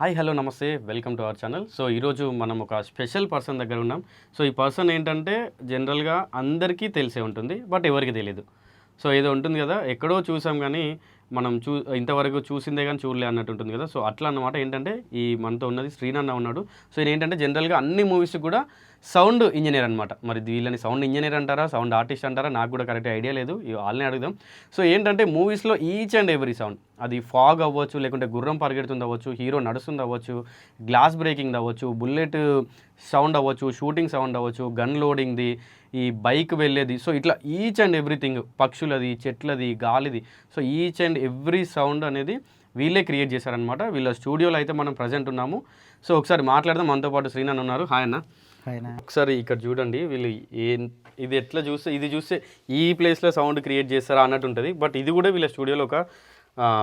Hi hello నమస్తే. Welcome to our channel. So ఈరోజు మనం ఒక స్పెషల్ పర్సన్ దగ్గర ఉన్నాం. సో ఈ పర్సన్ ఏంటంటే జనరల్గా అందరికీ తెలిసే ఉంటుంది బట్ ఎవరికి తెలియదు సో ఏదో ఉంటుంది కదా ఎక్కడో చూసాం కానీ మనం చూ ఇంతవరకు చూసిందే కానీ చూడలే అన్నట్టు ఉంటుంది కదా. సో అట్లా అన్నమాట ఏంటంటే ఈ మనతో ఉన్నది శ్రీనన్న ఉన్నాడు. సో ఈయన ఏంటంటే జనరల్గా అన్ని మూవీస్ కూడా సౌండ్ ఇంజనీర్ అనమాట మరి వీళ్ళని సౌండ్ ఇంజనీర్ అంటారా సౌండ్ ఆర్టిస్ట్ అంటారా నాకు కూడా కరెక్ట్ ఐడియా లేదు. వాళ్ళని అడుగుదాం. సో ఏంటంటే మూవీస్లో ఈచ్ అండ్ ఎవ్రీ సౌండ్. అది ఫాగ్ అవ్వచ్చు లేకుంటే గుర్రం పరిగెడుతుంది అవ్వచ్చు హీరో నడుస్తుంది అవ్వచ్చు గ్లాస్ బ్రేకింగ్ అవ్వచ్చు బుల్లెట్ సౌండ్ అవ్వచ్చు షూటింగ్ సౌండ్ అవ్వచ్చు గన్ లోడింగ్ది ఈ బైక్ వెళ్ళేది. సో ఇట్లా ఈచ్ అండ్ ఎవ్రీథింగ్ పక్షులది చెట్లది గాలిది. So each and every sound అనేది వీళ్ళే క్రియేట్ చేశారనమాట వీళ్ళ స్టూడియోలో అయితే మనం ప్రజెంట్ ఉన్నాము. సో ఒకసారి మాట్లాడదాం. మనతో పాటు శ్రీనన్ ఉన్నారు. హాయ్ అన్న. ఒకసారి ఇక్కడ చూడండి. వీళ్ళు ఏ ఇది ఎట్లా చూస్తే ఇది చూస్తే ఈ ప్లేస్లో సౌండ్ క్రియేట్ చేస్తారా అన్నట్టు ఉంటుంది. బట్ ఇది కూడా వీళ్ళ స్టూడియోలో ఒక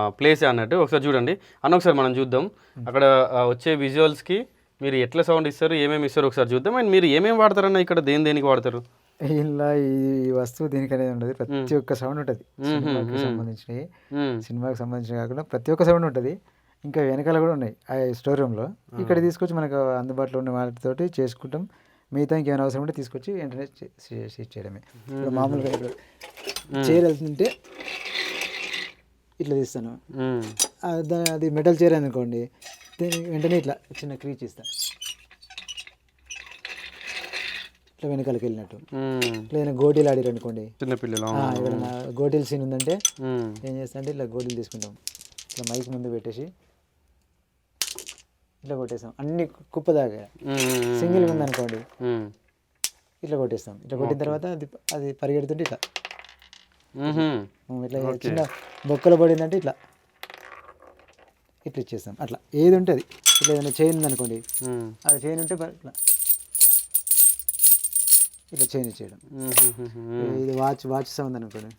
ప్లేసే అన్నట్టు. ఒకసారి చూడండి. అన్న ఒకసారి మనం చూద్దాం. అక్కడ ఆ, వచ్చే విజువల్స్కి మీరు ఎట్లా సౌండ్ ఇస్తారు ఏమేమి ఇస్తారు ఒకసారి చూద్దాం. అండ్ మీరు ఏమేమి వాడతారన్న ఇక్కడ దేని దేనికి వాడతారు? ఇలా ఈ వస్తువు దీనికి అనేది ఉండదు. ప్రతి ఒక్క సౌండ్ ఉంటుంది. సినిమాకి సంబంధించినవి. సినిమాకి సంబంధించిన కాకుండా ప్రతి ఒక్క సౌండ్ ఉంటుంది. ఇంకా వెనకాల కూడా ఉన్నాయి. ఆ స్టోర్ రూమ్లో ఇక్కడ తీసుకొచ్చి మనకు అందుబాటులో ఉన్న వాటితోటి చేసుకుంటాం. మిగతా ఇంకేమైనా అవసరం ఉంటే తీసుకొచ్చి వెంటనే చే- చేయడమే. ఇప్పుడు మామూలుగా ఇప్పుడు చైర్ వెళ్తుంటే ఇట్లా తీస్తాను. అది మెటల్ చైర్ అనుకోండి. దీన్ని వెంటనే ఇట్లా చిన్న క్రీచ్ ఇస్తాను ఇట్లా వెనకాలకి వెళ్ళినట్టు. లేదా గోటీలు ఆడిరు అనుకోండి. చిన్నపిల్లలు గోటీల సీన్ ఉందంటే. ఏం చేస్తా అంటే ఇట్లా గోటీలు తీసుకుంటాం. ఇట్లా మైక్ ముందు పెట్టేసి ఇట్లా కొట్టేస్తాం. అన్ని కుప్ప దాకా. సింగిల్ ఉంది అనుకోండి. ఇట్లా కొట్టేస్తాం. ఇట్లా కొట్టిన తర్వాత అది అది పరిగెడుతుంటే ఇట్లా. ఇట్లా చిన్న బొక్కలు పడిందంటే ఇట్లా. ఇట్లా ఇచ్చేస్తాం. అట్లా. ఏది ఉంటుంది ఇట్లా ఏదైనా చైన్ మ్మ్. అది చైన్ ఉంటే ఇట్లా. ఇట్లా ఇచ్చేయడం. మ్మ్. ఇది వాచ్ వాచ్ సౌండ్ అనుకోండి.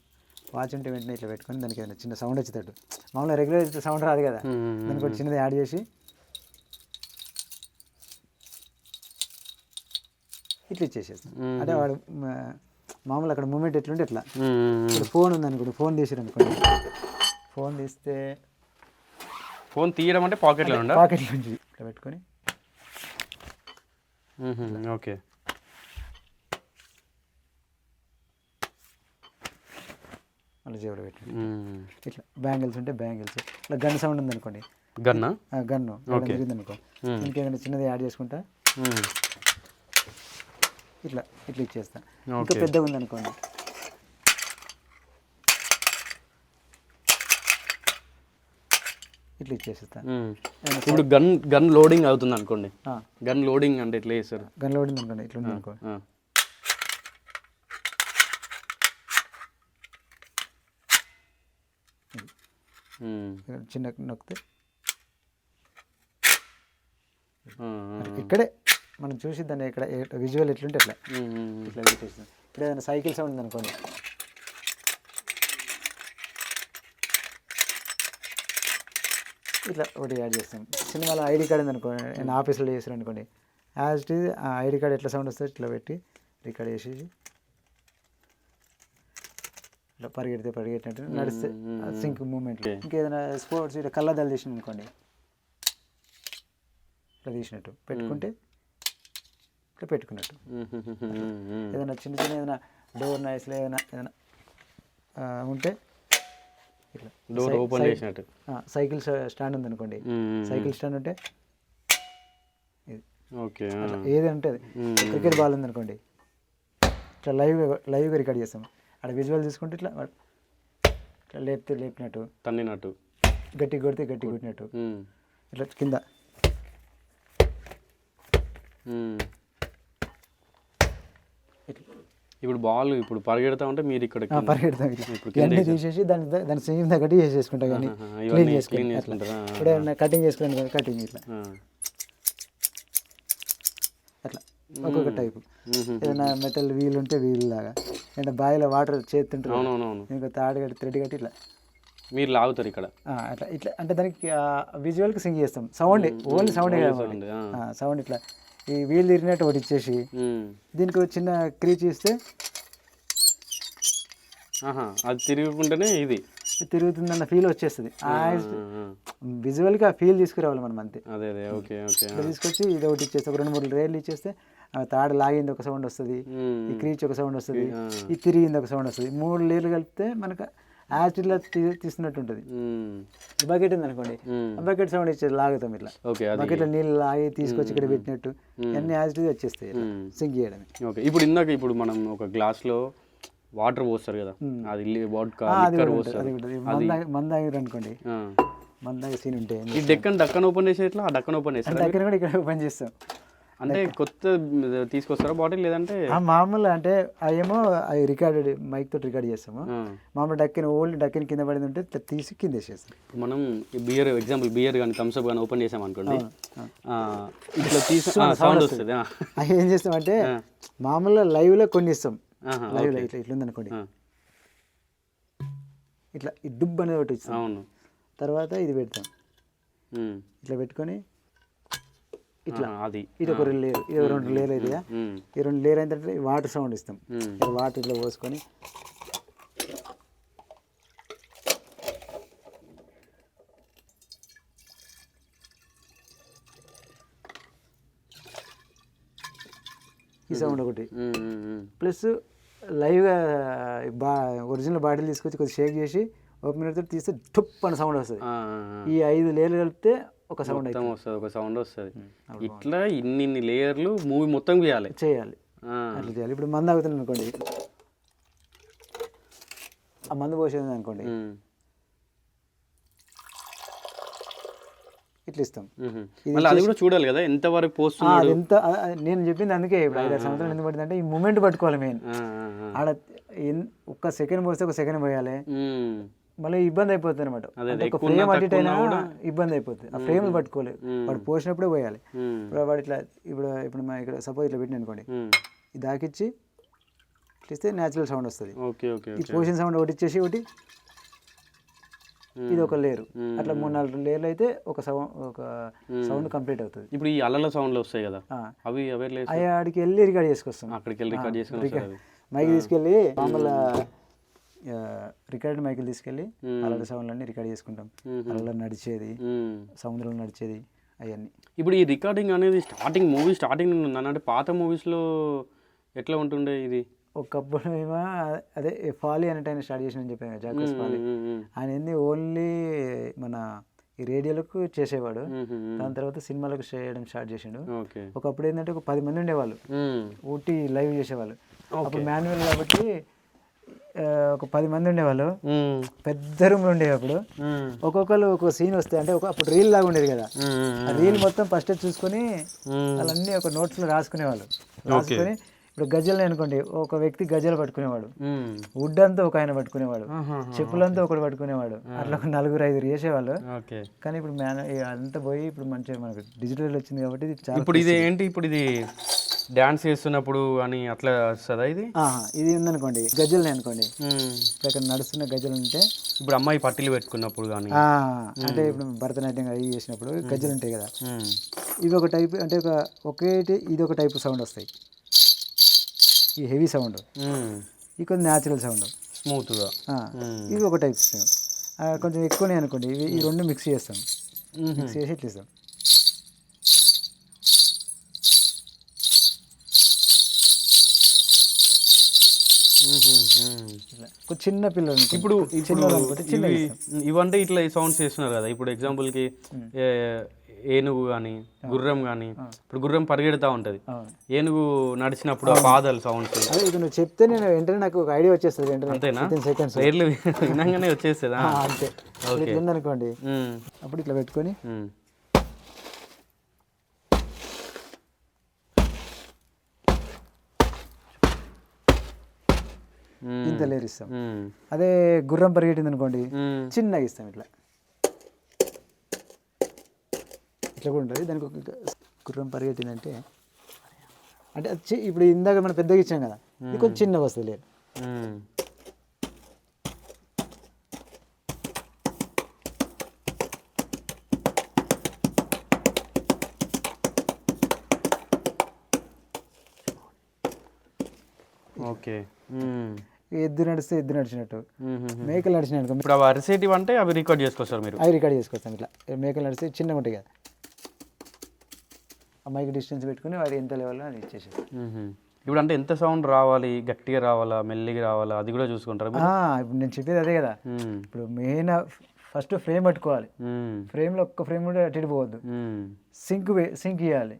వాచ్ ఉంటే వెంటనే ఇట్లా పెట్టుకొని దానికి ఏదైనా చిన్న సౌండ్ వచ్చేటట్టు. మామూలుగా రెగ్యులర్ సౌండ్ రాదు కదా. దానికి ఒకటి చిన్నది యాడ్ చేసి. ఇట్లా ఇచ్చేసేస్తాం. అంటే వాడు మామూలు అక్కడ మూమెంట్ ఎట్లుంటే ఎట్లా. ఇప్పుడు ఫోన్ ఉంది అనుకోండి ఫోన్ తీసారు అనుకోండి ఫోన్ తీస్తే ఫోన్ తీయడం అంటే పాకెట్లో ఉండా పాకెట్ నుంచి ఇట్లా పెట్టుకొని. ఓకే. మళ్ళీ జేబులో పెట్టి మ్మ్. ఇట్లా బ్యాంగిల్స్ ఉంటే బ్యాంగిల్స్. ఇట్లా గన్ సౌండ్ ఉంది అనుకోండి గన్నా. గన్ను తిరిగింది అనుకో ఏదైనా చిన్నది యాడ్ చేసుకుంటా. ఇట్లా ఇట్లా ఇచ్చేస్తా. ఇంకా. పెద్దగా ఉంది అనుకోండి ఇట్లా ఇచ్చేస్తా మ్మ్. ఇప్పుడు గన్ గన్ లోడింగ్ అవుతుంది అనుకోండి గన్ లోడింగ్ అంటే ఎట్లా చేస్తారు గన్ లోడ్ ఉంది అనుకోండి ఇట్లా ఉంది అనుకో ఆ. మ్మ్. ఇక్కడ చిన్న నొక్కితే. ఇక్కడే మనం చూసి దాన్ని ఇక్కడ విజువల్ ఎట్లుంటే అట్లా. ఇట్లా ఇప్పుడు ఏదైనా సైకిల్ సౌండ్ ఉంది అనుకోండి ఇట్లా ఒకటి యాడ్ చేస్తాం. సినిమాలో ఐడి కార్డ్ ఉంది అనుకోండి నేను ఆఫీస్లో చేసారు అనుకోండి. యాజ్ ఇట్ ఈజ్ ఆ ఐడి కార్డ్ ఎట్లా సౌండ్ వస్తుంది ఇట్లా పెట్టి రికార్డ్ చేసేసి ఇట్లా పరిగెడితే పరిగెట్టినట్టు నడిస్తే సింక్ మూమెంట్. ఇంకేదైనా స్పోర్ట్స్ ఇట్లా కళ్ళద్దాలు తీసిన అనుకోండి. ఇట్లా తీసినట్టు పెట్టుకుంటే ఇట్లా పెట్టుకున్నట్టు. ఏదైనా చిన్న చిన్న ఏదైనా డోర్ నాయిస్లో ఏదైనా ఏదైనా ఉంటే ఇట్లా. డోర్ సై- ఓపెన్ సై- చేసినట్టు. ఆ, సైకిల్ స్టా- స్టాండ్ ఉంది అనుకోండి. సైకిల్ స్టాండ్ ఉంటే ఇది. ఓకే ఏది మ్మ్. క్రికెట్ బాల్ ఉంది అనుకోండి ఇట్లా లైవ్ లైవ్గా రికార్డ్ చేస్తాం అక్కడ విజువల్ తీసుకుంటే ఇట్లా ఇట్లా లేపితే లేపినట్టు. తన్నినట్టు. గట్టి కొడితే గట్టి కొట్టినట్టు. ఇట్లా కింద మ్మ్. ఇట్లా ఇప్పుడు బాల్ ఇప్పుడు పరిగెడతా ఉంటే మీరు ఇక్కడ పరిగెడతాం. ఇవన్నీ తీసేసి దాని దాని సేమ్ తగ్గట్టు చేసేసుకుంటాం కానీ క్లీన్ చేసుకుంటాం? ఇప్పుడు కటింగ్ చేసుకున్నాను కటింగ్ ఇట్లా. అట్లా ఒక్కొక్క టైపు. ఏదైనా మెటల్ వీల్ ఉంటే వీల్ లాగా. అంటే బావిలో వాటర్ అవునవునవును. ఇంకో తాడు కట్టి థ్రెడ్ కట్టి ఇట్లా. మీరు లాగుతారు ఇక్కడ? అట్లా ఇట్లా. అంటే దానికి విజువల్కి సింగ్ చేస్తాం. Sound only సౌండే. సౌండ్ ఇట్లా. ఈ వీల్ తిరిగినట్టు ఒకటి ఇచ్చేసి. దీనికి చిన్న క్రీచ్ ఇస్తే అది తిరుగుకుంటేనే ఇది. తిరుగుతుందన్న ఫీల్ వచ్చేస్తుంది. విజువల్గా ఆ ఫీల్ తీసుకురావాలి మనం అంతే. అదే అదే ఓకే ఓకే తీసుకొచ్చి ఇది ఒకటి ఇచ్చేస్తే ఒక రెండు మూడు రేర్లు ఇచ్చేస్తే ఆ తాడు లాగింది ఒక సౌండ్ వస్తుంది ఈ క్రీచ్ ఒక సౌండ్ వస్తుంది ఈ తిరిగింది ఒక సౌండ్ వస్తుంది. మూడు లేర్లు కలిపితే మనకు యాసిడ్లో తీ తీస్తున్నట్టు ఉంటుంది బకెట్ ఉంది అనుకోండి బకెట్ సౌండ్ ఇచ్చేది లాగుతాం ఇట్లా. ఓకే అది బకెట్లో నీళ్ళు లాగి తీసుకొచ్చి ఇక్కడ పెట్టినట్టు అన్ని యాసిడ్ వచ్చేస్తాయి సింక్ చేయడమే. ఓకే ఇప్పుడు ఇందాక ఇప్పుడు మనం ఒక గ్లాస్లో వాటర్ పోస్తారు కదా అది వాడ్కా ఆ, అది లిక్కర్ కూడా ఉంటుంది, పోస్తారు. అది కూడా. ఉంటుంది. మంద మందాగిరు అనుకోండి. మందాగి సీన్ ఉంటే ఈ డెక్కన్ డక్కన్ ఓపెన్ చేసే ఇట్లా డక్కన్ ఓపెన్ చేస్తారు దగ్గర కూడా ఇక్కడ పని చేస్తాం. అంటే కొత్త తీసుకొస్తారా బాటిల్ లేదంటే? మామూలు అంటే అవేమో అవి రికార్డెడ్ మైక్ తోటి రికార్డ్ చేస్తాము. మామూలు డక్కిన ఓల్డ్ డక్కిన కింద పడింది ఉంటే తీసి కింద వేసేస్తాం. మనం ఈ బియర్ ఎగ్జాంపుల్ బియర్ కానీ థమ్స్అప్ కానీ ఓపెన్ చేసాం అనుకోండి. ఇట్లా తీసి సౌండ్ వస్తుంది. అవి ఏం చేస్తామంటే మామూలుగా లైవ్లో కొన్ని ఇస్తాం. ఆహా, లైవ్లో ఇట్లా ఇట్లా ఉందనుకోండి. ఇట్లా ఈ డుబ్ అనేది ఒకటి ఇస్తాం. అవును. తర్వాత ఇది పెడతాం. ఇట్లా పెట్టుకొని ఆ, అది. ఇది ఒక రెండు లేరు ఇది ఒక రెండు లేరు అయితే ఉమ్. ఈ రెండు లేరు తర్వాత వాటర్ సౌండ్ ఇస్తాం. ఇట్లా వాటర్ ఇట్లా పోసుకొని. ఈ సౌండ్ ఒకటి. ప్లస్ లైవ్గా బా ఒరిజినల్ బాటిల్ తీసుకొచ్చి కొద్దిగా షేక్ చేసి ఓపెన్ పెడితే తీస్తే టుప్ అని సౌండ్ వస్తుంది. ఈ ఐదు లేయర్లు కలిపితే ఒక సౌండ్ మొత్తం వస్తుంది ఒక సౌండ్ వస్తుంది. ఇట్లా ఇన్ని ఇన్ని లేయర్లు మూవీ మొత్తం చేయాలి. చేయాలి. అట్లా చేయాలి. ఇప్పుడు మందు ఆగుతుంది అనుకోండి. ఆ మందు పోసేది అనుకోండి. ఇట్లా ఇస్తాం. మళ్ళీ అది కూడా చూడాలి కదా ఎంత వరకు పోస్తున్నాడు ఎంత నేను చెప్పింది అందుకే ఇప్పుడు ఐదారు సంవత్సరాలు ఎందుకు పడుతుంది అంటే ఈ మూమెంట్ పట్టుకోవాలి మెయిన్. ఆడ ఒక్క సెకండ్ పోస్తే ఒక సెకండ్ పోయాలి. మళ్ళీ ఇబ్బంది అయిపోతుంది అనమాట ఒక ఫ్రేమ్ అటు అయినా ఇబ్బంది అయిపోతుంది. ఆ ఫ్రేమ్ పట్టుకోలేదు వాడు పోసినప్పుడే పోయాలి. ఇప్పుడు వాడు ఇట్లా ఇప్పుడు ఇప్పుడు మా ఇక్కడ సపోజ్ ఇట్లా పెట్టిన అనుకోండి. ఇది దాకిచ్చి ఇస్తే న్యాచురల్ సౌండ్ వస్తుంది. ఈ పోషన్ సౌండ్ ఒకటి ఇచ్చేసి ఒకటి ఇది ఒక లేరు. అట్లా మూడు నాలుగు లేయర్లు అయితే ఒక సౌండ్ ఒక సౌండ్ కంప్లీట్ అవుతుంది. ఇప్పుడు ఈ అల్లల సౌండ్లు వస్తాయి కదా. అవి అవే ఆడికి వెళ్ళి రికార్డ్ చేసుకొస్తాం. అక్కడికి వెళ్ళి రికార్డ్ చేసుకుని మైక్ తీసుకెళ్ళి మామూలు రికార్డ్ మైకులు తీసుకెళ్ళి అలల సౌండ్లు అన్ని రికార్డ్ చేసుకుంటాం. అలల నడిచేది. సముద్రంలో నడిచేది అవన్నీ. ఇప్పుడు ఈ రికార్డింగ్ అనేది స్టార్టింగ్ మూవీ స్టార్టింగ్ నుండి అంటే పాత మూవీస్లో ఎట్లా ఉంటుండే ఇది? ఒకప్పుడు ఏమో అదే ఫాలీ అనేట ఆయన స్టార్ట్ చేసిన చెప్పాను జాకస్ ఫాలీ. ఆయన ఏంది ఓన్లీ మన ఈ రేడియోలకు చేసేవాడు. దాని తర్వాత సినిమాలకు చేయడం స్టార్ట్ చేసిండు. ఒకప్పుడు ఏంటంటే ఒక పది మంది ఉండేవాళ్ళు. ఊటీ లైవ్ చేసేవాళ్ళు. అప్పుడు మాన్యువల్ కాబట్టి ఒక పది మంది ఉండేవాళ్ళు. పెద్ద రూమ్లు ఉండేవి అప్పుడు. ఒక్కొక్కరు ఒక సీన్ వస్తే అంటే ఒక అప్పుడు రీల్ లాగా ఉండేది కదా రీల్ మొత్తం ఫస్ట్ చూసుకొని. వాళ్ళన్నీ ఒక నోట్స్లో రాసుకునేవాళ్ళు రాసుకొని ఇప్పుడు గజల్ని అనుకోండి ఒక వ్యక్తి గజలు పట్టుకునేవాడు. వుడ్ అంతా ఒక ఆయన పట్టుకునేవాడు. చెప్పులంతా ఒకటి పట్టుకునేవాడు. అట్లా ఒక నలుగురు ఐదుగురు చేసేవాళ్ళు. కానీ ఇప్పుడు మ్యాన్ అంతా పోయి ఇప్పుడు మంచిగా మనకు డిజిటల్ వచ్చింది కాబట్టి ఇది చాలా ఇప్పుడు ఇది ఏంటి? ఇప్పుడు ఇది డాన్స్ చేస్తున్నప్పుడు అని అట్లా వస్తుందా ఇది? ఇది ఉందనుకోండి గజల్ని అనుకోండి. ఇప్పుడు అక్కడ నడుస్తున్న గజలు ఉంటే ఇప్పుడు అమ్మాయి పట్టీలు పెట్టుకున్నప్పుడు కానీ అంటే ఇప్పుడు భరతనాట్యం అవి చేసినప్పుడు గజ్జలు ఉంటాయి కదా. ఇవి ఒక టైప్ అంటే ఒక ఒకేటి ఇది ఒక టైప్ సౌండ్ వస్తాయి. ఈ హెవీ సౌండ్. ఇది కొంచెం న్యాచురల్ సౌండ్. స్మూత్గా. ఇవి ఒక టైప్ సౌండ్ కొంచెం ఎక్కువనే అనుకోండి. ఇవి ఈ రెండు మిక్స్ చేస్తాం. మిక్స్ చేసి ఇట్లా ఇస్తాం. చిన్న పిల్లలు. ఇప్పుడు ఇప్పుడు ఇవంటే ఇట్లా ఈ సౌండ్స్ చేస్తున్నారు కదా. ఇప్పుడు ఎగ్జాంపుల్కి ఏనుగు కానీ గుర్రం కానీ ఇప్పుడు గుర్రం పరిగెడతా ఉంటుంది. ఏనుగు నడిచినప్పుడు పాదాలు సౌండ్స్ ఇది నువ్వు చెప్తే నేను వెంటనే నాకు ఒక ఐడియా వచ్చేస్తుంది వెంటనే. అంతేనా? సెకండ్స్ పేర్లు వినంగానే వచ్చేస్తుందా? అంతే. ఉమ్, అప్పుడు ఇట్లా పెట్టుకొని. ఇంత లేరు ఇస్తాం ఉమ్, అదే గుర్రం పరిగెట్టింది అనుకోండి. చిన్నగా ఇస్తాం ఇట్లా. ఇట్లా కూడా ఉంటుంది. దానికి ఒక గుర్రం పరిగెట్టిందంటే అంటే ఇప్పుడు ఇందాక మనం పెద్దగా ఇచ్చాం కదా ఇది కొంచెం చిన్నగా వస్తుంది లేదు. ఓకే. ఎద్దు నడిస్తే ఎద్దు నడిచినట్టు. మేకలు నడిచినట్టు ఇప్పుడు అవి అరిసేటివి అంటే అవి రికార్డ్ చేసుకొస్తారు మీరు. అవి రికార్డ్ చేసుకొస్తాం ఇట్లా. మేకలు నడిస్తే చిన్నగా ఉంటాయి కదా. ఆ మైక్ డిస్టెన్స్ పెట్టుకుని వాడు ఎంత లెవెల్లో అది ఇచ్చేసి మ్మ్. ఇప్పుడు అంటే ఎంత సౌండ్ రావాలి గట్టిగా రావాలా మెల్లిగా రావాలా అది కూడా చూసుకుంటారు ఇప్పుడు నేను చెప్పేది అదే కదా. ఇప్పుడు మెయిన్ ఫస్ట్ ఫ్రేమ్ పట్టుకోవాలి. ఫ్రేమ్లో ఒక్క ఫ్రేమ్ కూడా అటు పోవద్దు. సింక్ సింక్ ఇవ్వాలి.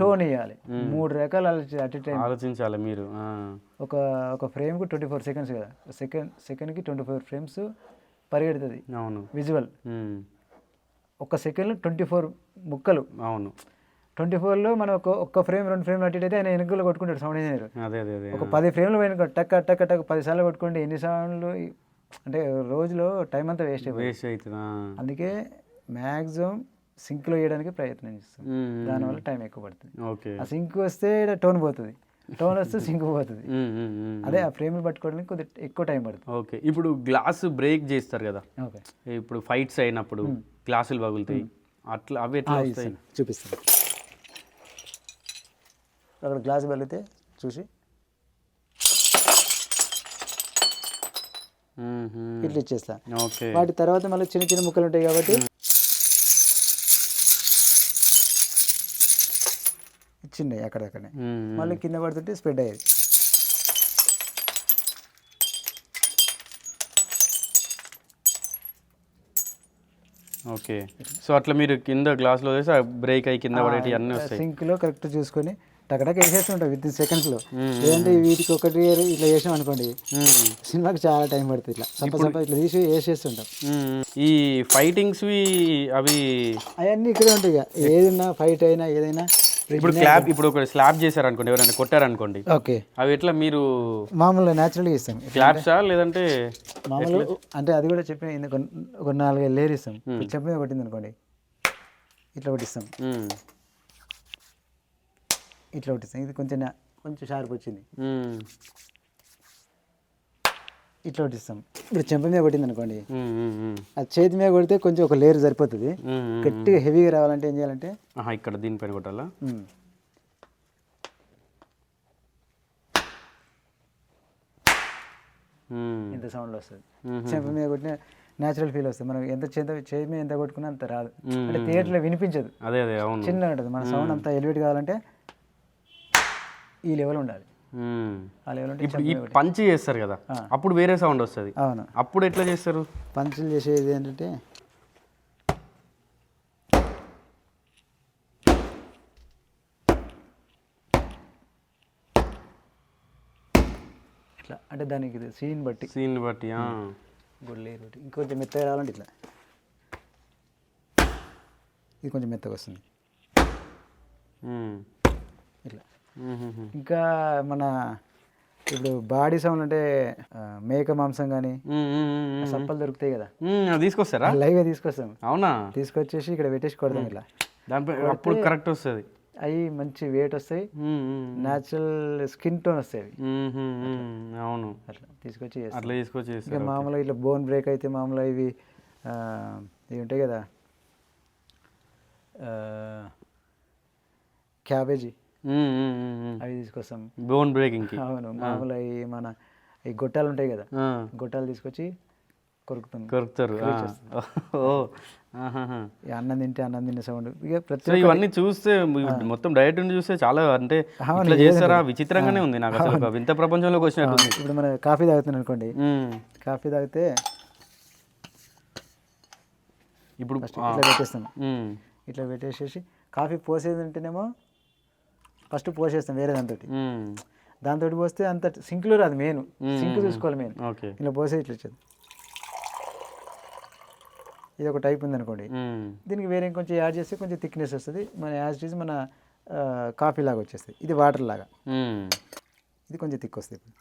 టోన్ ఇవ్వాలి మూడు రకాల అటు టైం ఆలోచించాలి మీరు. ఒక ఒక ఫ్రేమ్కి ట్వంటీ ఫోర్ సెకండ్స్ కదా సెకండ్ సెకండ్కి ట్వంటీ ఫోర్ ఫ్రేమ్స్ పరిగెడుతుంది అవును విజువల్. ఒక సెకండ్లో ట్వంటీ ఫోర్ ముక్కలు అవును ట్వంటీ ఫోర్లో మనం ఒక ఒక్క ఫ్రేమ్ రెండు ఫ్రేమ్లు అటు ఇటు అయితే ఆయన వెనుకలో కొట్టుకుంటాడు సౌండ్ ఇంజనీర్. అదే అదే ఒక పది ఫ్రేమ్లు పోయిన టక్ టక్ టక్ పది సార్లు కొట్టుకోండి ఎన్ని సార్లు అంటే రోజులో టైం అంతా వేస్ట్ అయిపోయింది వేస్ట్ అవుతుందా? అందుకే మ్యాక్సిమం సింక్లో వేయడానికి ప్రయత్నం చేస్తాం. దానివల్ల టైం ఎక్కువ పడుతుంది. ఓకే. ఆ సింక్ వస్తే టోన్ పోతుంది. టోన్ వస్తే సింక్ పోతుంది. అదే ఆ ఫ్రేమ్లు పట్టుకోవడానికి కొద్దిగా ఎక్కువ టైం పడుతుంది. ఓకే. ఇప్పుడు గ్లాస్ బ్రేక్ చేస్తారు కదా? ఓకే. ఇప్పుడు ఫైట్స్ అయినప్పుడు గ్లాసులు పగులుతాయి. అట్లా అవి ఎట్లా చూపిస్తాను. అక్కడ గ్లాస్ వెళితే చూసి. ఇట్లా ఇచ్చేస్తా. ఓకే. వాటి తర్వాత మళ్ళీ చిన్న చిన్న ముక్కలు ఉంటాయి కాబట్టి చిన్నవి అక్కడక్కడనే. మ్మ్. మళ్ళీ కింద పడుతుంటే స్ప్రెడ్ అయ్యేది. ఓకే. సో అట్లా మీరు కింద గ్లాస్లో వేసి బ్రేక్ అయ్యి కింద పడేటి అన్నీ సింక్లో కరెక్ట్ చూసుకొని టకటక వేసేస్తుంటాం విత్ ఇన్ సెకండ్స్లో. లేదంటే వీటికి ఒకటి ఇట్లా వేసాం అనుకోండి. సినిమాకి చాలా టైం పడుతుంది ఇట్లా. సంప సంప ఇట్లా తీసి వేసేస్తుంటాం. ఈ ఫైటింగ్స్వి అవి అవన్నీ ఇక్కడే ఉంటాయి ఇక. ఏదైనా ఫైట్ అయినా ఏదైనా ఇప్పుడు క్లాప్ ఇప్పుడు ఒక స్లాబ్ చేశారు అనుకోండి ఎవరైనా కొట్టారనుకోండి ఓకే. అవి ఎట్లా మీరు మామూలుగా న్యాచురల్గా ఇస్తాం. క్లాప్సా లేదంటే మామూలు అంటే అది కూడా చెప్పిన ఒక నాలుగైదు లేయర్ ఇస్తాం. చెప్ప మీద కొట్టింది అనుకోండి ఇట్లా కొట్టిస్తాం మ్మ్. ఇట్లా కొట్టిస్తాం ఇది కొంచెం కొంచెం షార్ప్ వచ్చింది. ఇట్లా కొట్టిస్తాం ఇప్పుడు చెంప మీద కొట్టింది అనుకోండి. అది చేతి మీద కొడితే కొంచెం ఒక లేయర్ సరిపోతుంది. గట్టిగా హెవీగా రావాలంటే ఏం చేయాలంటే ఇక్కడ దీనిపైన కొట్టాలా. ఇంత సౌండ్ వస్తుంది. చెంప మీద కొట్టిన న్యాచురల్ ఫీల్ వస్తుంది. మనం ఎంత చేత చేతి మీద ఎంత కొట్టుకున్నా అంత రాదు. అంటే థియేటర్లో వినిపించదు. అదే అదే అవును. చిన్న ఉంటుంది. మన సౌండ్ అంతా ఎలివేట్ కావాలంటే ఈ లెవెల్ ఉండాలి. ఆ లెవెల్ ఉంటే ఇప్పుడు ఈ పంచి చేస్తారు కదా అప్పుడు వేరే సౌండ్ వస్తుంది. అవును. అప్పుడు ఎట్లా చేస్తారు? పంచులు చేసేది ఏంటంటే ఇట్లా అంటే దానికి సీన్ బట్టి. సీన్ బట్టి. గుడ్లే బట్టి ఇంకొంచెం మెత్తగా రావాలంటే ఇట్లా. ఇది కొంచెం మెత్తగా వస్తుంది. ఇట్లా. ఇంకా మన ఇప్పుడు బాడీ సౌండ్ అంటే మేక మాంసం కానీ సప్పలు దొరుకుతాయి కదా. తీసుకొస్తారా? లైవ్గా తీసుకొస్తాం. అవునా? తీసుకొచ్చేసి ఇక్కడ పెట్టేసి కొడతాం ఇట్లా దానిపై అప్పుడు కరెక్ట్ వస్తుంది. అవి మంచి వెయిట్ వస్తాయి న్యాచురల్ స్కిన్ టోన్ వస్తాయి అవి అవును. అట్లా తీసుకొచ్చి అట్లా తీసుకొచ్చి ఇంకా మామూలుగా ఇట్లా బోన్ బ్రేక్ అయితే మామూలుగా ఇవి ఇవి ఉంటాయి కదా క్యాబేజీ అవి తీసుకొస్తాం. బోన్ బ్రేకింగ్కి అవును మామూలుగా ఈ మన ఈ గొట్టాలు ఉంటాయి కదా గొట్టాలు తీసుకొచ్చి కొరుకుతాం. కొరుకుతారు. అన్నం తింటే అన్నం తినే సౌండ్ ఇక ప్రతి ఇవన్నీ చూస్తే మొత్తం డైరెక్ట్ నుండి చూస్తే చాలా అంటే ఇట్లా చేస్తారా? విచిత్రంగానే ఉంది నాకు అసలు వింత ప్రపంచంలోకి వచ్చినట్టుంది ఇప్పుడు మన కాఫీ తాగుతున్నాం అనుకోండి. కాఫీ తాగితే ఇప్పుడు. ఇట్లా పెట్టేస్తాం. ఇట్లా పెట్టేసేసి కాఫీ పోసేది ఉంటేనేమో ఫస్ట్ పోసేస్తాం వేరే దాంతో. దాంతో పోస్తే అంత సింక్లో రాదు మెయిన్. సింక్ చూసుకోవాలి మెయిన్. ఇలా పోసే ఇట్లా వచ్చేది. ఇది ఒక టైప్ ఉందనుకోండి. దీనికి వేరే కొంచెం యాడ్ చేస్తే కొంచెం థిక్నెస్ వస్తుంది. మన యాజ్ ఇస్ మన కాఫీ లాగా వచ్చేస్తుంది. ఇది వాటర్ లాగా. ఇది కొంచెం థిక్ వస్తుంది ఇప్పుడు.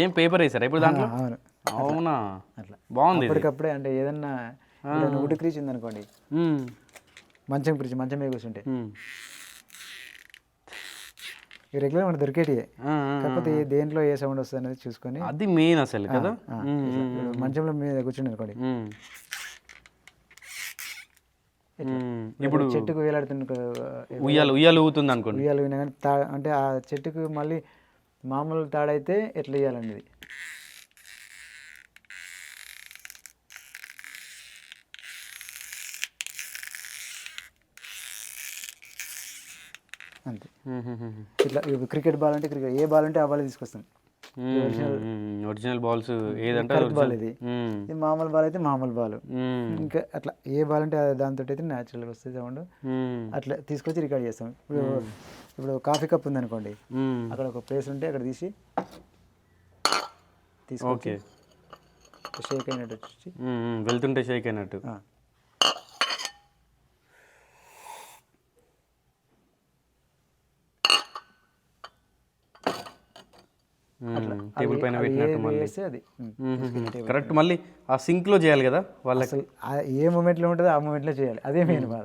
ఏం పేపర్ వేసారా ఇప్పుడు దాంట్లో? అవును. అవునా? అట్లా. బాగుంది ఇది. అప్పటికప్పుడే అంటే ఏదన్నా ఏదైనా ఉడి క్రీచ్ ఉందనుకోండి. మ్మ్. మంచం క్రీచ్ మంచం మీద కూర్చుంటే. ఇవి రెగ్యులర్ మనకు దొరికేటి ఆ, ఆ, ఆ. కాకపోతే దేంట్లో ఏ సౌండ్ వస్తుంది అనేది చూసుకొని. అది మెయిన్ అసలు కదా? మంచంలో మీద కూర్చుండి అనుకోండి. ఇప్పుడు చెట్టుకు వేలాడుతున్న ఉయ్యాలు ఉయ్యాలు ఊగుతుంది అనుకోండి. ఉయ్యాలు కానీ తా అంటే ఆ చెట్టుకు మళ్ళీ మామూలు తాడైతే ఎట్లా వేయాలండి ఇట్లా ఇప్పుడు క్రికెట్ బాల్ అంటే క్రికెట్ ఏ బాల్ అంటే ఆ బాల్ తీసుకొస్తాం ఒరిజినల్ బాల్స్ ఏదంటే బాల్ ఇది. మ్మ్. ఇది మామూలు బాల్ అయితే మామూలు బాల్. ఇంకా అట్లా ఏ బాల్ అంటే దాంతో అయితే న్యాచురల్గా వస్తుంది సౌండ్. అట్లా తీసుకొచ్చి రికార్డ్ చేస్తాం. ఇప్పుడు ఇప్పుడు కాఫీ కప్ ఉందనుకోండి. మ్మ్. అక్కడ ఒక ప్లేస్ ఉంటే అక్కడ తీసి తీసుకొచ్చి షేక్ అయినట్టు. వెళ్తుంటే షేక్ అయినట్టు ఆ, టేబుల్ పైన పెట్టినట్టు మళ్ళీ. అది. కరెక్ట్. మళ్ళీ ఆ సింక్లో చేయాలి కదా వాళ్ళకి. ఏ మూమెంట్లో ఉంటుందో ఆ మూమెంట్లో చేయాలి. అదే మెయిన్ బాధ.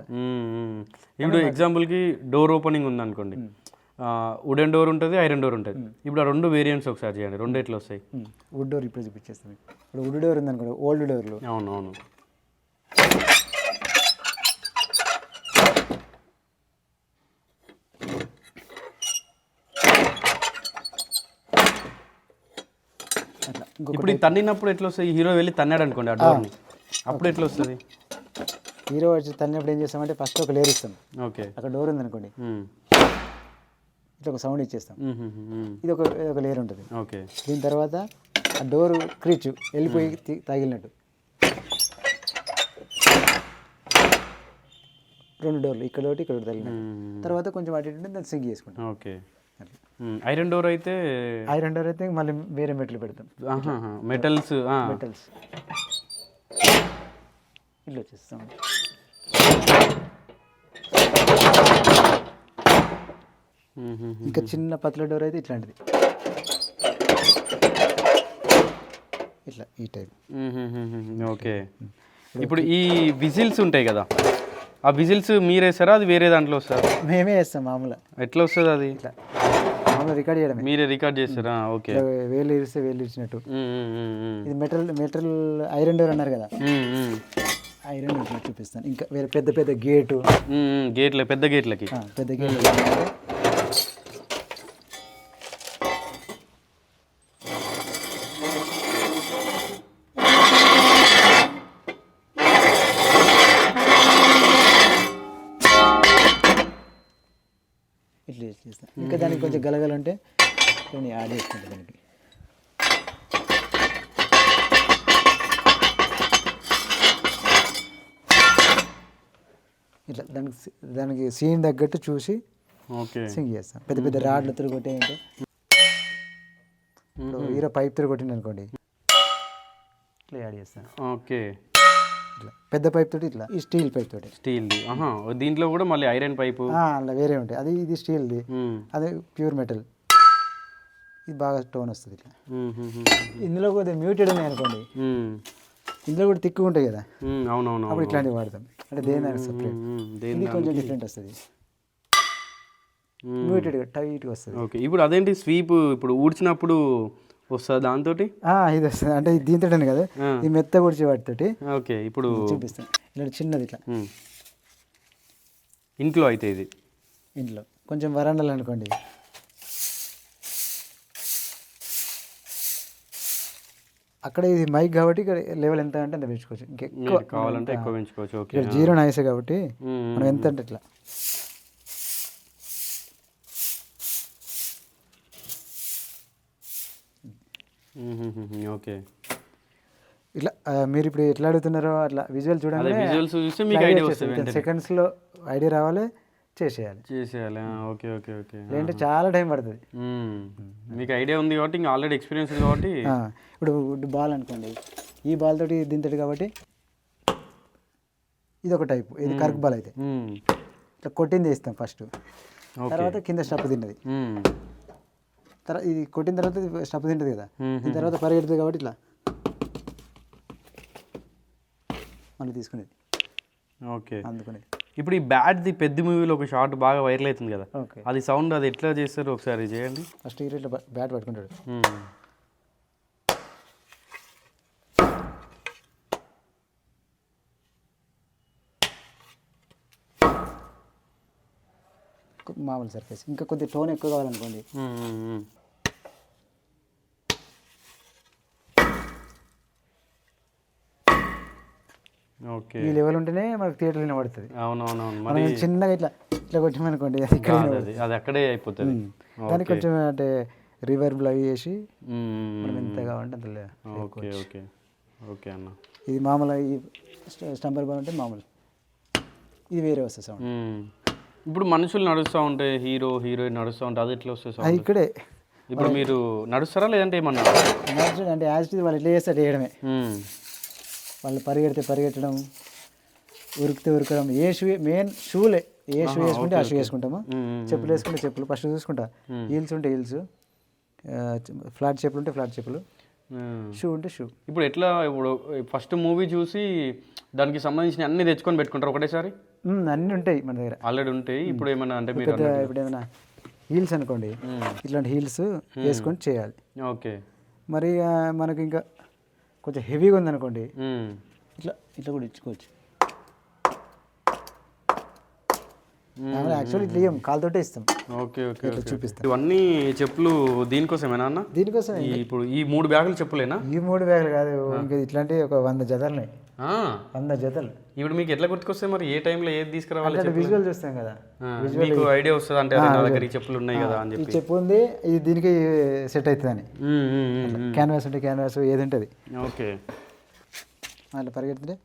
ఇప్పుడు example కి డోర్ ఓపెనింగ్ ఉంది అనుకోండి వుడెన్ డోర్ ఉంటుంది ఐరన్ డోర్ ఉంటుంది. ఇప్పుడు ఆ రెండు వేరియంట్స్ ఒకసారి చేయండి. రెండు ఎట్లా వస్తాయి? వుడ్ డోర్ ఇప్పుడు చూపించేస్తాం మీకు. ఇప్పుడు వుడ్ డోర్ ఉందనుకోండి ఓల్డ్ డోర్లు. అవును అవును ఇప్పుడు ఈ తన్నినప్పుడు ఎట్లా వస్తాయి హీరో వెళ్ళి తన్నాడు అనుకోండి ఆ. డోర్ని అప్పుడు ఎట్లా వస్తుంది? హీరో వచ్చి తల్లినప్పుడు ఏం చేస్తామంటే ఫస్ట్ ఒక లేయర్ ఇస్తాం. ఓకే. అక్కడ డోర్ ఉందనుకోండి. మ్మ్. ఇట్లా ఒక సౌండ్ ఇచ్చేస్తాం. ఇది ఒక ఒక లేయర్ ఉంటుంది. ఓకే. దీని తర్వాత ఆ డోర్ క్రీచ్ వెళ్ళిపోయి తగిలినట్టు. రెండు డోర్లు ఇక్కడ ఒకటి ఇక్కడ ఒకటి తగిలినట్టు. తర్వాత కొంచెం అటు దాన్ని సింక్ చేసుకుంటాం. ఓకే. ఐరన్ డోర్ అయితే ఐరన్ డోర్ అయితే మళ్ళీ వేరే మెట్లు పెడతాం. Metals metals. ఇట్లా వచ్చేస్తాం. ఇంకా చిన్న పతల డోర్ అయితే ఇట్లాంటిది. ఇట్లా ఈ టైప్. ఓకే. ఇప్పుడు ఈ విజిల్స్ ఉంటాయి కదా ఆ విజిల్స్ మీరేస్తారా అది వేరే దాంట్లో వస్తారా మేమే వేస్తాం మామూలుగా. ఎట్లా వస్తుంది అది? ఇట్లా. మామూలుగా రికార్డ్ చేయడమే. మీరే రికార్డ్ చేస్తారా ఓకే. వేలు ఇరిస్తే వేలు ఇచ్చినట్టు. ఇది మెటల్ మెటల్ ఐరన్ డోర్ అన్నారు కదా. ఐరన్ చూపిస్తాను. ఇంకా వేరే పెద్ద పెద్ద గేటు. గేట్ల పెద్ద గేట్లకి. పెద్ద గేట్లు. దానికి సీన్ తగ్గట్టు చూసి ఓకే. సింగ్ చేస్తాం. పెద్ద పెద్ద రాడ్లు తిరిగి కొట్టేయంటే ఇప్పుడు హీరో పైప్ తిరిగి కొట్టింది అనుకోండి. ఇట్లా యాడ్ చేస్తాను ఓకే. ఇట్లా. పెద్ద పైప్ తోటి ఇట్లా. ఈ స్టీల్ పైప్ తోటి. స్టీల్ది. ఆహా దీంట్లో కూడా మళ్ళీ ఐరన్ పైపు. ఆ, అలా వేరే ఉంటాయి అది ఇది స్టీల్ది. మ్మ్. అదే ప్యూర్ మెటల్ ఇది బాగా టోన్ వస్తుంది ఇట్లా. ఇందులో కొద్దిగా మ్యూటెడ్ ఉన్నాయి అనుకోండి. ఇందులో కూడా తిక్కువ ఉంటాయి కదా. అవునవును అప్పుడు ఇట్లాంటివి వాడతాం. అంటే దేని సపరేట్ ఇది కొంచెం డిఫరెంట్ వస్తుంది. మ్యూటెడ్గా టైట్గా వస్తుంది. ఓకే ఇప్పుడు అదేంటి స్వీప్ ఇప్పుడు ఊడ్చినప్పుడు వస్తుంది దాంతో ఇది వస్తుంది. అంటే దీంతోనే కదా. ఈ మెత్త గుడిచి వాటితోటి. ఓకే ఇప్పుడు చూపిస్తాను ఇలా చిన్నది ఇట్లా. ఇంట్లో అయితే ఇది? ఇంట్లో. కొంచెం వరండాలు అనుకోండి. అక్కడ ఇది మైక్ కాబట్టి ఇక్కడ లెవెల్ ఎంత అంటే అంత పెంచుకోవచ్చు. ఇంకెక్కువ కావాలంటే ఎక్కువ పెంచుకోవచ్చు. ఓకే. జీరో నాయిస్ కాబట్టి. మనం ఎంత అంటే ఇట్లా ఓకే. ఇట్లా మీరు ఇప్పుడు ఎట్లా అడుగుతున్నారో అట్లా విజువల్ చూడండి సెకండ్స్లో ఐడియా రావాలి. చేసేయాలి. చేసేయాలి. Okay okay okay. లేదంటే చాలా టైం పడుతుంది. మీకు ఐడియా ఉంది కాబట్టి ఇంకా ఆల్రెడీ ఎక్స్పీరియన్స్ కాబట్టి ఇప్పుడు బాల్ అనుకోండి. ఈ బాల్ తోటి దీంతో కాబట్టి ఇది ఒక టైపు ఇది కర్క్ బాల్ అయితే. ఇట్లా కొట్టింది వేస్తాం ఫస్ట్. తర్వాత కింద స్టప్ తిన్నది. తర్వాత ఇది కొట్టిన తర్వాత స్టప్ తింటుంది కదా. దీని తర్వాత పరిగెడుతుంది కాబట్టి ఇట్లా మళ్ళీ తీసుకునేది. ఓకే. అందుకునేది. ఇప్పుడు ఈ బ్యాట్ది పెద్ద మూవీలో ఒక షార్ట్ బాగా వైరల్ అవుతుంది కదా. అది సౌండ్ అది ఎట్లా చేస్తారు ఒకసారి చేయండి. ఫస్ట్ ఇట్లా బ్యాట్ పట్టుకుంటాడు. మ్మ్. మామూలు సర్ఫేస్ ఇంకా కొద్ది టోన్ ఎక్కువ కావాలనుకోండి మ్మ్, మ్మ్, మ్మ్. ఓకే ఈ లెవెల్ ఉంటేనే మనకు థియేటర్ వినబడుతుంది. అవునవునవును. చిన్నగా ఇట్లా ఇట్లా కొట్టామనుకోండి అది ఇక్కడ అది అక్కడే అయిపోతుంది. దానికి కొంచెం అంటే రివర్బ్ అవి మ్మ్. మనం ఎంత కావాలంటే అంత ఓకే ఓకే. ఓకే అన్న. ఇది మామూలు ఈ స్టంబర్ బాల్ అంటే మామూలు. ఇది వేరే వస్తుంది సౌండ్. ఇప్పుడు మనుషులు నడుస్తూ ఉంటే హీరో హీరోయిన్ నడుస్తూ ఉంటే అది ఎట్లా వస్తుంది sound? ఇక్కడే. ఇప్పుడు మీరు నడుస్తారా లేదంటే ఏమన్నా? నడుచు- అంటే యాజ్ వాళ్ళు ఎట్లా చేస్తారు చేయడమే. వాళ్ళు పరిగెడితే పరిగెట్టడం ఉరికితే ఉరకడం. ఏ షూ మెయిన్ షూలే ఏ షూ వేసుకుంటే ఆ షూ వేసుకుంటాము. చెప్పులు వేసుకుంటే చెప్పులు ఫస్ట్ చూసుకుంటా. హీల్స్ ఉంటే హీల్స్ ఫ్లాట్ చెప్పులు ఉంటే ఫ్లాట్ చెప్పులు. షూ ఉంటే షూ ఇప్పుడు ఎట్లా ఇప్పుడు ఫస్ట్ మూవీ చూసి దానికి సంబంధించిన అన్ని తెచ్చుకొని పెట్టుకుంటారు ఒకటేసారి? అన్నీ ఉంటాయి మన దగ్గర. ఆల్రెడీ ఉంటాయి? ఇప్పుడు ఏమన్నా అంటే మీరు ఇప్పుడు ఏమైనా హీల్స్ అనుకోండి. ఇట్లాంటి హీల్స్ వేసుకొని చేయాలి. ఓకే. మరి మనకి ఇంకా కొంచెం హెవీగా ఉందనుకోండి. ఇట్లా ఇట్లా కూడా ఇచ్చుకోవచ్చు యాక్చువల్లీ ఇట్లా ఇయ్యం కాలుతోటే ఇస్తాం. ఓకే ఓకే ఇట్లా. చూపిస్తాం. ఇవన్నీ చెప్పులు దీనికోసమేనా అన్న? దీనికోసం ఇప్పుడు ఈ మూడు బ్యాగులు చెప్పులేనా? ఈ మూడు బ్యాగులు కాదు ఇంకా ఇట్లాంటి ఒక వంద జతలు ఉన్నాయి ఆ. వంద జతలు. ఇప్పుడు మీకు ఎట్లా గుర్తుకొస్తాయి మరి? ఏ టైంలో ఏది తీసుకురావాలి విజువల్ చూస్తాం కదా. మీకు ఐడియా వస్తుంది అంటే నా దగ్గర చెప్పులు ఉన్నాయి కదా అని చెప్పి. చెప్పు ఉంది ఇది దీనికి సెట్ అవుతుందని. క్యాన్వాస్ ఉంటే క్యాన్వాస్ ఏది ఉంటుంది? ఓకే. అట్లా పరిగెడుతుంటే.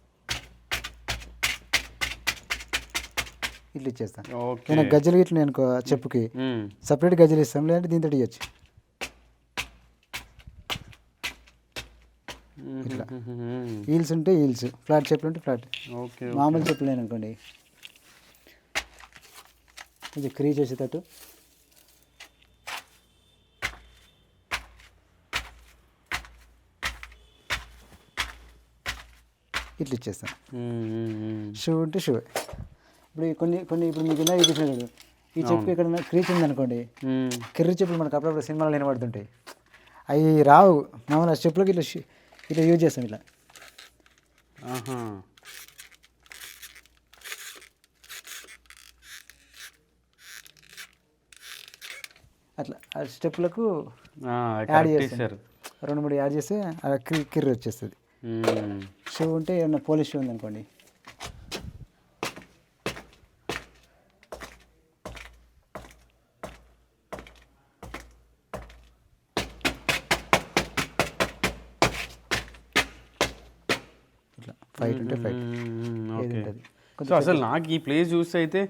ఇట్లా ఇచ్చేస్తాను ఓకే. నేను గజ్జలు గిట్ల నేను చెప్పుకి. సపరేట్ గజ్జలు ఇస్తాం లేదంటే దీంతో ఇవ్వచ్చు ఇట్లా. హీల్స్ ఉంటే హీల్స్ ఫ్లాట్ చెప్పులు ఉంటే ఫ్లాట్. ఓకే మామూలు చెప్పులు నేను అనుకోండి కొంచెం క్రీజ్ వచ్చేటట్టు ఇట్లా ఇచ్చేస్తాను. షూ ఉంటే షూ ఇప్పుడు కొన్ని కొన్ని ఇప్పుడు మీకు ఇలా చూపించినాడు ఈ చెప్పు ఇక్కడ క్రీచ్ ఉందనుకోండి. కిర్రి చెప్పులు మనకు అప్పుడప్పుడు సినిమాలు వినబడుతుంటాయి. అవి రావు. మామూలు ఆ చెప్పులకి ఇట్లా ఇట్లా యూజ్ చేస్తాం ఇట్లా. అట్లా ఆ స్టెప్పులకు ఆ, యాడ్ కరెక్ట్ చేస్తాం. ఇచ్చారు రెండు మూడు యాడ్ చేస్తే కిర్రి కిర్రి వచ్చేస్తుంది. షూ ఉంటే ఏమన్నా పోలీస్ షూ ఉందనుకోండి ఇట్లా ఫైట్ ఉంటే ఫైట్ ఉంటుంది? సో అసలు నాకు ఈ ప్లేస్ చూస్తే అయితే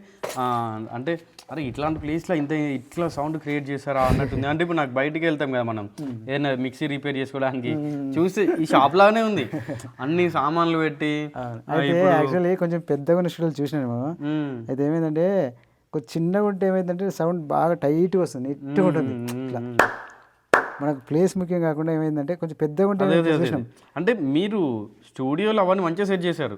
అంటే అరే ఇట్లాంటి ప్లేస్లో ఇంత ఇట్లా సౌండ్ క్రియేట్ చేస్తారా అన్నట్టుంది అంటే ఇప్పుడు నాకు బయటికి వెళ్తాం కదా మనం. ఏదైనా మిక్సీ రిపేర్ చేసుకోవడానికి. చూస్తే ఈ షాప్ లాగానే ఉంది. అన్ని సామాన్లు పెట్టి యాక్చువల్లీ కొంచెం పెద్దగా ఉన్న స్టూడియోలు చూసినాను మ్మ్. అయితే ఏమైందంటే కొంచెం చిన్నగా ఉంటే ఏమైందంటే సౌండ్ బాగా టైట్గా వస్తుంది నీట్గా ఉంటుంది. ఇట్లా. మనకు ప్లేస్ ముఖ్యం కాకుండా ఏమైందంటే కొంచెం పెద్దగా ఉంటే. అంటే మీరు స్టూడియోలో అవన్నీ మంచిగా సెట్ చేశారు.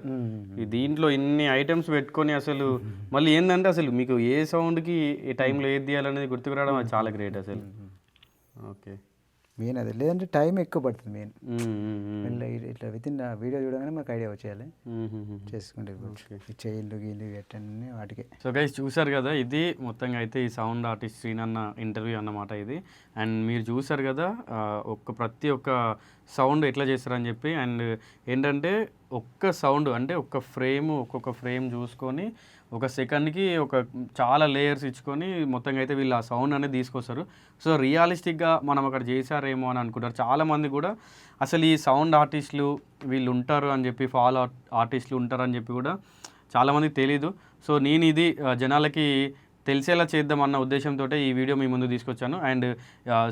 దీంట్లో ఇన్ని ఐటమ్స్ పెట్టుకొని అసలు మళ్ళీ ఏంటంటే అసలు మీకు ఏ సౌండ్కి ఏ టైంలో ఏది తీయాలనేది గుర్తుకు రావడం అది చాలా గ్రేట్ అసలు. ఓకే. మెయిన్ అది. లేదంటే టైం ఎక్కువ పడుతుంది మెయిన్. ఇట్లా విత్ ఇన్ వీడియో చూడగానే మనకు ఐడియా వచ్చేయాలి. చేసుకుంటే చైన్లు గీళ్ళు ఎట్టన్నీ వాటికే. సో గైస్ చూసారు కదా ఇది మొత్తంగా అయితే ఈ సౌండ్ ఆర్టిస్ట్ శ్రీనన్న ఇంటర్వ్యూ అన్నమాట ఇది. అండ్ మీరు చూసారు కదా ఒక్క ప్రతి ఒక్క సౌండ్ ఎట్లా చేస్తారని చెప్పి అండ్ ఏంటంటే ఒక్క సౌండ్ అంటే ఒక్క ఫ్రేమ్ ఒక్కొక్క ఫ్రేమ్ చూసుకొని ఒక సెకండ్కి ఒక చాలా లేయర్స్ ఇచ్చుకొని మొత్తంగా అయితే వీళ్ళు ఆ సౌండ్ అనేది తీసుకొస్తారు. సో రియలిస్టిక్గా మనం అక్కడ చేశారేమో అని అనుకుంటారు. చాలామంది కూడా అసలు ఈ సౌండ్ ఆర్టిస్టులు వీళ్ళు ఉంటారు అని చెప్పి ఫాల్ ఆర్టిస్టులు ఉంటారు అని చెప్పి కూడా చాలామందికి తెలీదు. సో నేను ఇది జనాలకి తెలిసేలా చేద్దాం అన్న ఉద్దేశంతో ఈ వీడియో మీ ముందు తీసుకొచ్చాను. అండ్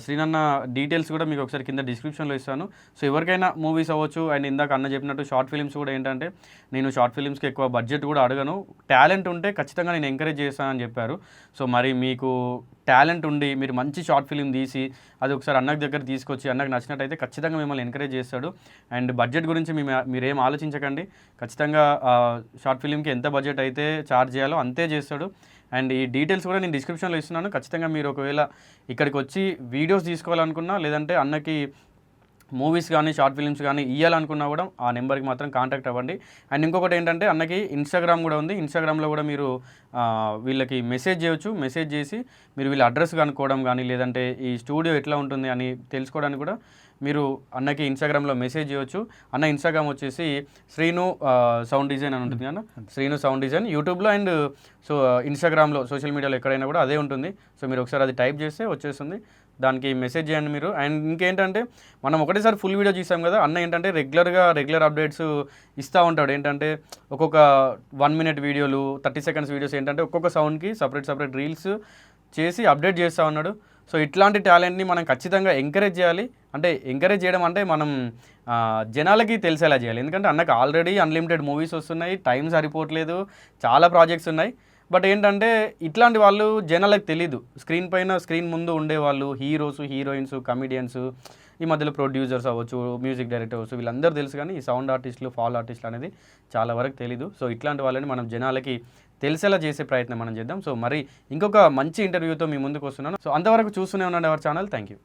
శ్రీనన్న డీటెయిల్స్ కూడా మీకు ఒకసారి కింద డిస్క్రిప్షన్లో ఇస్తాను. సో ఎవరికైనా మూవీస్ అవ్వచ్చు అండ్ ఇందాక అన్న చెప్పినట్టు షార్ట్ ఫిల్మ్స్ కూడా ఏంటంటే నేను షార్ట్ ఫిల్మ్స్కి ఎక్కువ బడ్జెట్ కూడా అడగను. టాలెంట్ ఉంటే ఖచ్చితంగా నేను ఎంకరేజ్ చేస్తానని చెప్పారు. సో మరి మీకు టాలెంట్ ఉండి మీరు మంచి షార్ట్ ఫిలిం తీసి అది ఒకసారి అన్నకి దగ్గర తీసుకొచ్చి అన్నకు నచ్చినట్టయితే ఖచ్చితంగా మిమ్మల్ని ఎంకరేజ్ చేస్తాడు. అండ్ బడ్జెట్ గురించి మీ మీరేం ఆలోచించకండి. ఖచ్చితంగా షార్ట్ ఫిలింకి ఎంత బడ్జెట్ అయితే ఛార్జ్ చేయాలో అంతే చేస్తాడు. అండ్ ఈ డీటెయిల్స్ కూడా నేను డిస్క్రిప్షన్లో ఇస్తున్నాను. ఖచ్చితంగా మీరు ఒకవేళ ఇక్కడికి వచ్చి వీడియోస్ తీసుకోవాలనుకున్నా లేదంటే అన్నకి మూవీస్ కానీ షార్ట్ ఫిల్మ్స్ కానీ ఇవ్వాలనుకున్నా కూడా ఆ నెంబర్కి మాత్రం కాంటాక్ట్ అవ్వండి. అండ్ ఇంకొకటి ఏంటంటే అన్నకి ఇన్స్టాగ్రామ్ కూడా ఉంది. ఇన్స్టాగ్రామ్లో కూడా మీరు వీళ్ళకి మెసేజ్ చేయొచ్చు. మెసేజ్ చేసి మీరు వీళ్ళ అడ్రస్ కనుక్కోవడం కానీ లేదంటే ఈ స్టూడియో ఎట్లా ఉంటుంది అని తెలుసుకోవడానికి కూడా మీరు అన్నకి ఇన్స్టాగ్రామ్లో మెసేజ్ చేయొచ్చు. అన్న ఇన్స్టాగ్రామ్ వచ్చేసి శ్రీను సౌండ్ డిజైన్ అని ఉంటుంది అన్న? శ్రీను సౌండ్ డిజైన్ యూట్యూబ్లో అండ్ సో ఇన్స్టాగ్రామ్లో సోషల్ మీడియాలో ఎక్కడైనా కూడా అదే ఉంటుంది. సో మీరు ఒకసారి అది టైప్ చేస్తే వచ్చేస్తుంది. దానికి మెసేజ్ చేయండి మీరు. అండ్ ఇంకేంటంటే మనం ఒకటేసారి ఫుల్ వీడియో చూసాం కదా అన్న ఏంటంటే రెగ్యులర్గా రెగ్యులర్ అప్డేట్స్ ఇస్తూ ఉంటాడు. ఏంటంటే ఒక్కొక్క వన్ మినిట్ వీడియోలు థర్టీ సెకండ్స్ వీడియోస్ ఏంటంటే ఒక్కొక్క సౌండ్కి సపరేట్ సపరేట్ రీల్స్ చేసి అప్డేట్ చేస్తూ ఉన్నాడు. సో ఇట్లాంటి టాలెంట్ని మనం ఖచ్చితంగా ఎంకరేజ్ చేయాలి. అంటే ఎంకరేజ్ చేయడం అంటే మనం జనాలకి తెలిసేలా చేయాలి. ఎందుకంటే అన్నకు ఆల్రెడీ అన్లిమిటెడ్ మూవీస్ వస్తున్నాయి టైం సరిపోవట్లేదు చాలా ప్రాజెక్ట్స్ ఉన్నాయి. బట్ ఏంటంటే ఇట్లాంటి వాళ్ళు జనాలకు తెలీదు. స్క్రీన్ పైన స్క్రీన్ ముందు ఉండేవాళ్ళు హీరోస్ హీరోయిన్స్ కమిడియన్స్ ఈ మధ్యలో ప్రొడ్యూసర్స్ అవ్వచ్చు మ్యూజిక్ డైరెక్టర్స్ వీళ్ళందరూ తెలుసు కానీ ఈ సౌండ్ ఆర్టిస్టులు ఫాల్ ఆర్టిస్టులు అనేది చాలా వరకు తెలీదు. సో ఇట్లాంటి వాళ్ళని మనం జనాలకి తెలిసేలా చేసే ప్రయత్నం మనం చేద్దాం. సో మరి ఇంకొక మంచి ఇంటర్వ్యూతో మీ ముందుకు వస్తున్నాను. సో అంతవరకు చూస్తూనే ఉండండి అవర్ ఛానల్. Thank you